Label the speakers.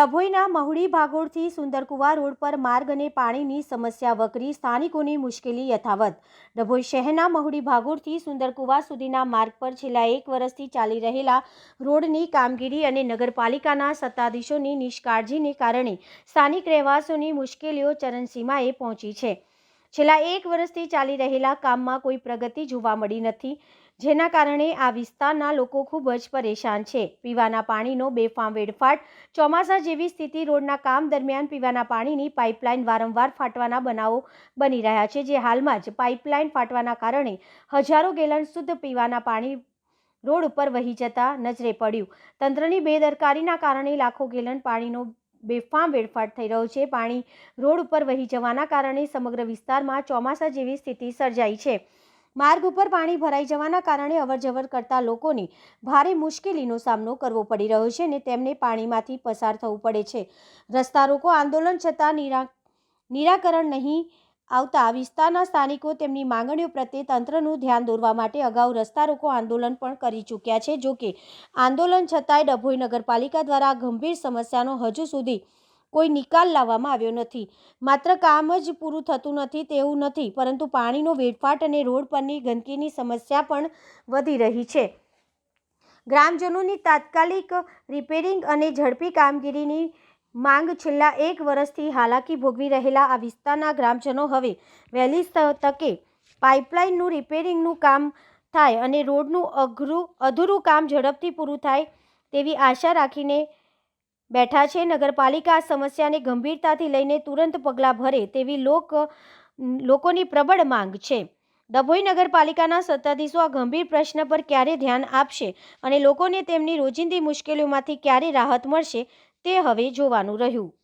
Speaker 1: ડભોઈના મહુડી ભાગોળથી સુંદરકુવા road પર માર્ગ અને પાણીની સમસ્યા વકરી સ્થાનિકોની મુશ્કેલી યથાવત. ડભોઈ શહેરના મહુડી ભાગોળથી સુંદરકુવા સુધીના માર્ગ પર છેલ્લા એક વર્ષથી ચાલી રહેલા રોડની કામગીરી અને નગરપાલિકાના સત્તાધીશોની નિષ્કાળજીને કારણે સ્થાનિક રહેવાસીઓની મુશ્કેલીઓ ચરણસીમાએ પહોંચી છે. છેલ્લા એક વર્ષથી ચાલી રહેલા કામમાં કોઈ પ્રગતિ જોવા મળી નથી, જેના કારણે આ વિસ્તારના લોકો ખૂબ જ પરેશાન છે. પીવાના પાણીનો બેફામ વેડફાટ, ચોમાસા જેવી સ્થિતિ રોડના કામ દરમિયાન પીવાના પાણીની પાઇપલાઇન વારંવાર ફાટવાના બનાવો બની રહ્યા છે, જે હાલમાં જ પાઇપલાઇન ફાટવાના કારણે હજારો ગેલન શુદ્ધ પીવાના પાણી રોડ ઉપર વહી જતા નજરે પડ્યું. તંત્રની બેદરકારીના કારણે લાખો ગેલન પાણીનો બેફામ વેડફાટ થઈ રહ્યો છે. પાણી રોડ ઉપર વહી જવાના કારણે સમગ્ર વિસ્તારમાં ચોમાસા જેવી સ્થિતિ સર્જાઈ છે. માર્ગ ઉપર પાણી ભરાઈ જવાના કારણે અવરજવર કરતા લોકોને ભારે મુશ્કેલીનો સામનો કરવો પડી રહ્યો છે અને તેમને પાણીમાંથી પસાર થવું પડે છે. રસ્તા રોકો આંદોલન છતાં નિરા, નિરાકરણ નહીં આવતા વિસ્તારના સ્થાનિકો તેમની માંગણીઓ પ્રત્યે તંત્રનું ધ્યાન દોરવા માટે અગાઉ રસ્તા રોકો આંદોલન પણ કરી ચૂક્યા છે. જોકે આંદોલન છતાંય ડભોઈ નગરપાલિકા દ્વારા ગંભીર સમસ્યાનો હજુ સુધી કોઈ નિકાલ લાવવામાં આવ્યો નથી. માત્ર કામ જ પૂરું થતું નથી તેવું નથી, પરંતુ પાણીનો વેડફાટ અને રોડ પરની ગંદકીની સમસ્યા પણ વધી રહી છે. ગ્રામજનોની તાત્કાલિક રિપેરિંગ અને ઝડપી કામગીરીની માંગ છેલ્લા એક વર્ષથી હાલાકી ભોગવી રહેલા આ વિસ્તારના ગ્રામજનો હવે વહેલી તકે પાઇપલાઇનનું રિપેરિંગનું કામ થાય અને રોડનું અઘરું, અધૂરું કામ ઝડપથી પૂરું થાય તેવી આશા રાખીને બેઠા છે નગરપાલિકા. આ સમસ્યાને ગંભીરતાથી લઈને તુરંત પગલાં ભરે તેવી લોક, લોકોની પ્રબળ માંગ છે. ડભોઈ નગરપાલિકાના સત્તાધીશો આ ગંભીર પ્રશ્ન પર ક્યારે ધ્યાન આપશે અને લોકોને તેમની રોજિંદી મુશ્કેલીઓમાંથી ક્યારે રાહત મળશે તે હવે જોવાનું રહ્યું.